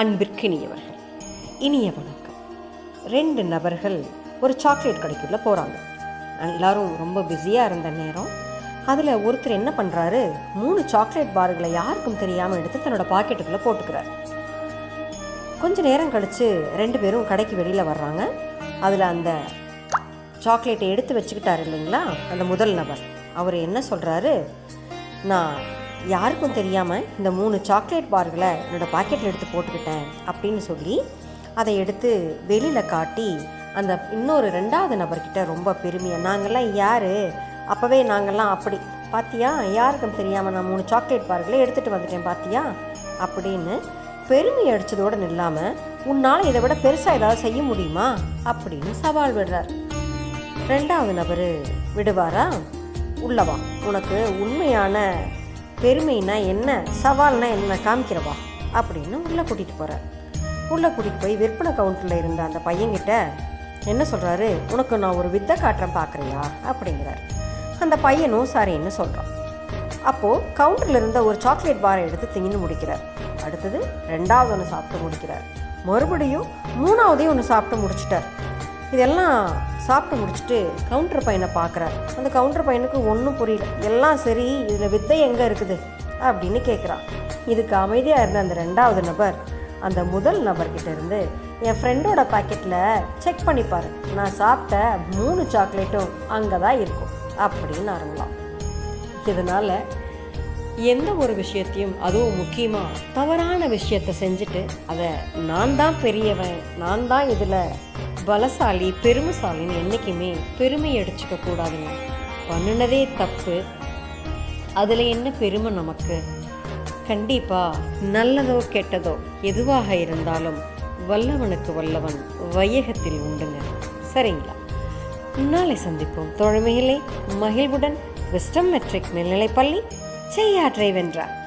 அன்பிற்கினியவர்கள். இனிய வணக்கம். ரெண்டு நபர்கள் ஒரு சாக்லேட் கடைக்குள்ளே போகிறாங்க எல்லாரும் ரொம்ப பிஸியாக இருந்த நேரம் அதில் ஒருத்தர் என்ன பண்ணுறாரு மூணு சாக்லேட் பார்களை யாருக்கும் தெரியாமல் எடுத்து தன்னோட பாக்கெட்டுக்குள்ளே போட்டுக்கிறார். கொஞ்ச நேரம் கழித்து ரெண்டு பேரும் கடைக்கு வெளியில் வர்றாங்க. அதில் அந்த சாக்லேட்டை எடுத்து வச்சுக்கிட்டாரு இல்லைங்களா? அந்த முதல் நபர். அவர் என்ன சொல்கிறாரு நான் யாருக்கும் தெரியாமல் இந்த மூணு சாக்லேட் பார்களை என்னோடய பாக்கெட்டில் எடுத்து போட்டுக்கிட்டேன் அப்படின்னு சொல்லி அதை எடுத்து வெளியில் காட்டி அந்த இன்னொரு ரெண்டாவது நபர்கிட்ட ரொம்ப பெருமையாக நாங்கள்லாம் யார்? அப்போவே நாங்கள்லாம் அப்படி. பாத்தியா? யாருக்கும் தெரியாமல் நான் மூணு சாக்லேட் பார்களை எடுத்துகிட்டு வந்துட்டேன் பாத்தியா? அப்படின்னு பெருமை அடித்ததோடு நில்லாமல் உன்னால் இதை விட பெருசாக ஏதாவது செய்ய முடியுமா? அப்படின்னு சவால் விடுறார். ரெண்டாவது நபர் விடுவாரா? உள்ளவா உனக்கு உண்மையான பெருமைனா என்ன? சவால்னா என்ன காமிக்கிறவா? அப்படின்னு உள்ளே கூட்டிகிட்டு போகிறார் உள்ளே கூட்டிகிட்டு போய் விற்பனை கவுண்டரில் இருந்த அந்த பையன்கிட்ட என்ன சொல்கிறாரு உனக்கு நான் ஒரு வித்தை காட்டுறேன் பார்க்குறியா? அப்படிங்கிறார். அந்த பையனும் சரின்னு சொல்கிறான் அப்போது கவுண்டரில் இருந்த ஒரு சாக்லேட் பாரை எடுத்து திங்கின்னு முடிக்கிறார். அடுத்தது ரெண்டாவது ஒன்று சாப்பிட்டு முடிக்கிறார். மறுபடியும் மூணாவதையும் ஒன்று சாப்பிட்டு முடிச்சிட்டார். இதெல்லாம் சாப்பிட்டு முடிச்சுட்டு கவுண்டர் பையனை பார்க்குறாரு. அந்த கவுண்டர் பையனுக்கு ஒன்றும் புரியல. எல்லாம் சரி இதில் வித்தை எங்கே இருக்குது? அப்படின்னு கேட்குறான். இதுக்கு அமைதியாக இருந்த அந்த ரெண்டாவது நபர் அந்த முதல் நபர்கிட்ட இருந்து என் ஃப்ரெண்டோட பாக்கெட்டில் செக் பண்ணிப்பார். நான் சாப்பிட்ட மூணு சாக்லேட்டும் அங்கே தான் இருக்கும். அப்படின்னு ஆரம்பலாம் இதனால் எந்த ஒரு விஷயத்தையும் அதுவும் முக்கியமாக தவறான விஷயத்தை செஞ்சுட்டு அதை நான் தான் பெரியவன் நான் தான் இதில் பலசாலி பெருமைசாலின்னு என்றைக்குமே பெருமை அடிச்சுக்க கூடாதுங்க. பண்ணினதே தப்பு. அதில் என்ன பெருமை நமக்கு? கண்டிப்பாக நல்லதோ கெட்டதோ எதுவாக இருந்தாலும் வல்லவனுக்கு வல்லவன் வையகத்தில் உண்டுங்க. சரிங்களா? நாளை சந்திப்போம். தோழமையிலே மகிழ்வுடன். விஸ்டம் மெட்ரிக் மேல்நிலைப்பள்ளி செய்யாற்றை வென்றார்.